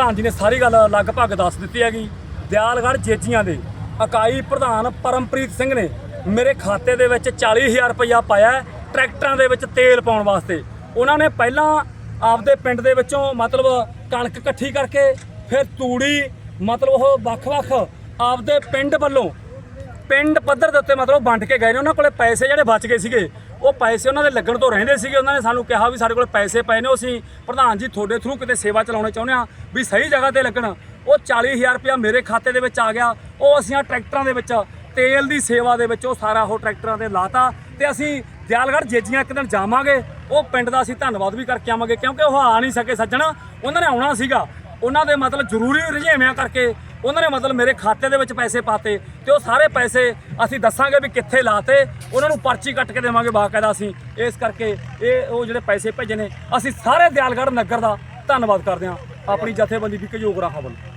ਪ੍ਰਧਾਨ ਜੀ ਨੇ ਸਾਰੀ ਗੱਲ ਲਗਭਗ ਦੱਸ ਦਿੱਤੀ ਹੈਗੀ। ਦਿਆਲਗੜ੍ਹ ਜੇਜੀਆਂ ਦੇ ਇਕਾਈ ਪ੍ਰਧਾਨ ਪਰਮਪ੍ਰੀਤ ਸਿੰਘ ਨੇ ਮੇਰੇ ਖਾਤੇ ਦੇ ਵਿੱਚ 40000 ਰੁਪਇਆ ਪਾਇਆ ਟਰੈਕਟਰਾਂ ਦੇ ਵਿੱਚ ਤੇਲ ਪਾਉਣ ਵਾਸਤੇ। ਉਹਨਾਂ ਨੇ ਪਹਿਲਾਂ ਆਪਦੇ ਪਿੰਡ ਦੇ ਵਿੱਚੋਂ ਮਤਲਬ ਕਣਕ ਇਕੱਠੀ ਕਰਕੇ ਫਿਰ ਤੂੜੀ, ਮਤਲਬ ਉਹ ਵੱਖ-ਵੱਖ ਆਪਦੇ ਪਿੰਡ ਵੱਲੋਂ, ਪਿੰਡ ਪੱਧਰ ਦੇ ਉੱਤੇ ਮਤਲਬ ਵੰਡ ਕੇ ਗਏ ਨੇ। ਉਹਨਾਂ ਕੋਲੇ ਪੈਸੇ ਜਿਹੜੇ ਬਚ ਗਏ ਸੀਗੇ। ਉਹ ਪੈਸੇ ਉਹਨਾਂ ਦੇ ਲੱਗਣ ਤੋਂ ਰਹਿੰਦੇ ਸੀਗੇ, ਉਹਨਾਂ ਨੇ ਸਾਨੂੰ ਕਿਹਾ ਵੀ ਸਾਡੇ ਕੋਲ ਪੈਸੇ ਪਏ ਨੇ, ਉਹ ਅਸੀਂ ਪ੍ਰਧਾਨ ਜੀ ਤੁਹਾਡੇ ਥਰੂ ਕਿਤੇ ਸੇਵਾ ਚਲਾਉਣੇ ਚਾਹੁੰਦੇ ਆ ਵੀ ਸਹੀ ਜਗ੍ਹਾ ਤੇ ਲੱਗਣ। ਉਹ 40000 ਰੁਪਇਆ ਮੇਰੇ ਖਾਤੇ ਦੇ ਵਿੱਚ ਆ ਗਿਆ, ਉਹ ਅਸੀਂ ਟਰੈਕਟਰਾਂ ਦੇ ਵਿੱਚ, ਤੇਲ ਦੀ ਸੇਵਾ ਦੇ ਵਿੱਚ ਉਹ ਸਾਰਾ ਉਹ ਟਰੈਕਟਰਾਂ ਤੇ ਲਾਤਾ ਤੇ ਅਸੀਂ ਦਿਆਲਗੜ੍ਹ ਜੇਜੀਆਂ ਇੱਕ ਦਿਨ ਜਾਵਾਂਗੇ, ਉਹ ਪਿੰਡ ਦਾ ਅਸੀਂ ਧੰਨਵਾਦ ਵੀ ਕਰਕੇ ਆਵਾਂਗੇ ਕਿਉਂਕਿ ਉਹ ਆ ਨਹੀਂ ਸਕੇ ਸੱਜਣ, ਉਹਨਾਂ ਨੇ ਆਉਣਾ ਸੀਗਾ। ਉਹਨਾਂ ਦੇ ਮਤਲਬ ਜ਼ਰੂਰੀ ਰੁਝੇਵਿਆਂ ਕਰਕੇ ਉਹਨਾਂ ਨੇ ਮਤਲਬ ਮੇਰੇ ਖਾਤੇ ਦੇ ਵਿੱਚ ਪੈਸੇ ਪਾਤੇ ਤੇ ਉਹ ਸਾਰੇ ਪੈਸੇ ਅਸੀਂ ਦੱਸਾਂਗੇ ਵੀ ਕਿੱਥੇ ਲਾਤੇ, ਉਹਨਾਂ ਨੂੰ ਪਰਚੀ ਕੱਟ ਕੇ ਦੇਵਾਂਗੇ ਬਾਕਾਇਦਾ ਅਸੀਂ। ਇਸ ਕਰਕੇ ਇਹ ਉਹ ਜਿਹੜੇ ਪੈਸੇ ਭੇਜੇ ਨੇ, ਅਸੀਂ ਸਾਰੇ ਦਿਆਲਗੜ੍ਹ ਨਗਰ ਦਾ ਧੰਨਵਾਦ ਕਰਦੇ ਹਾਂ। ਆਪਣੀ ਜਥੇਬੰਦੀ ਦੀ ਕਯੋਗ ਰਾਹਾਂ ਵੱਲੋਂ।